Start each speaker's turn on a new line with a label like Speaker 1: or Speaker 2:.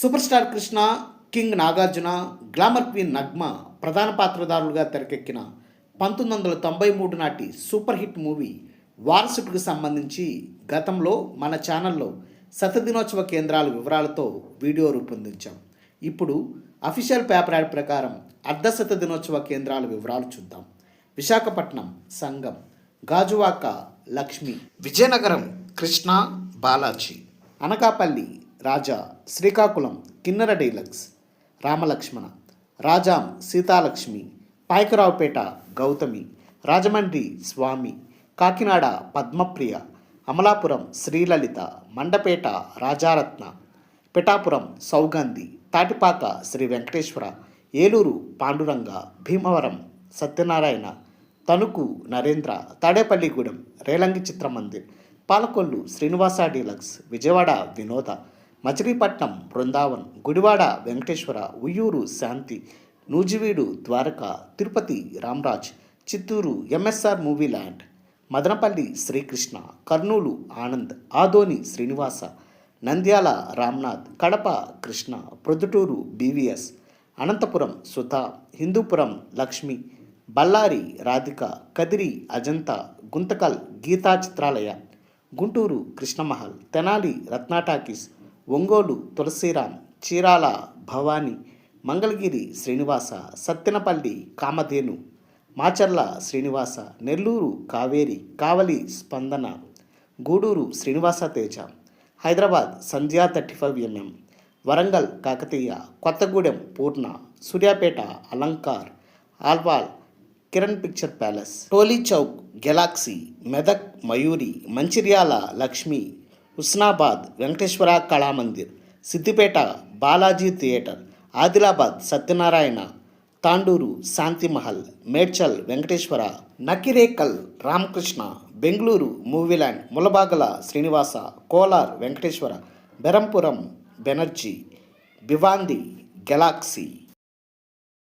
Speaker 1: Super star Krishna king Nagarjuna glamour queen Nagma ప్రధాన పాత్రధారులుగా తెరకెక్కిన పంతొమ్మిది వందల తొంభై మూడు నాటి సూపర్ హిట్ మూవీ వారసుడికి సంబంధించి గతంలో మన ఛానల్లో శతదినోత్సవ కేంద్రాల వివరాలతో వీడియో రూపొందించాం. ఇప్పుడు అఫీషియల్ పేపర్ యాడ్ ప్రకారం అర్ధశత దినోత్సవ కేంద్రాల వివరాలు చూద్దాం. Visakhapatnam Sangam Gajuwaka Lakshmi. Vizianagaram Krishna Balaji. Anakapalli Raja Srikakulam Kinnera deluxe Ramalakshmana Rajam Seethalakshmi Payakaraopeta Gautami Rajahmundry Swamy Kakinada Padmapriya Amalapuram Srilalitha Mandapeta Rajaratna Pithapuram Sougandhi Tatipaka Sri Venkateswara Eluru Panduranga Bhimavaram Satyanarayana Tanuku Narendra Tadepalligudem Relangi Chitramandir Palakollu Srinivasa deluxe Vijayawada Vinoda Machilipatnam Brindavan Gudivada Venkateswara Uyyuru Shanti Nuzvid Dwaraka Tirupati Ramraj Chittoor MSR movie land Madanapalle Srikrishna Kurnool Anand Adoni Srinivasa Nandyal Ramnath Kadapa Krishna Proddatur BVS Anantapur Sudha Hindupur Lakshmi Bellary Radhika Kadiri Ajanta Guntakal Geetha Chitralaya Guntur Krishnamahal Tenali Ratna talkies Ongole Tulasiram Chirala Bhavani Mangalagiri Srinivasa Sattenapalli Kamadhenu Macherla Srinivasa Nellore Kaveri Kavali Spandana Gudur Srinivasa Teja Hyderabad Sandhya thirty five MM Warangal Kakatiya Kothagudem Poorna Suryapet Alankar Alwal Kiran picture palace Tolichowki Galaxy Medak Mayuri Mancherial Lakshmi Husnabad Venkateswara Kalamandir Siddipet Balaji theatre Adilabad Satyanarayana Tandur Shantimahal Medchal Venkateswara Nakrekal Ramakrishna Bengaluru movie land Mulbagal Srinivasa Kolar Venkateswara Berhampur Banerjee Bhiwandi Galaxy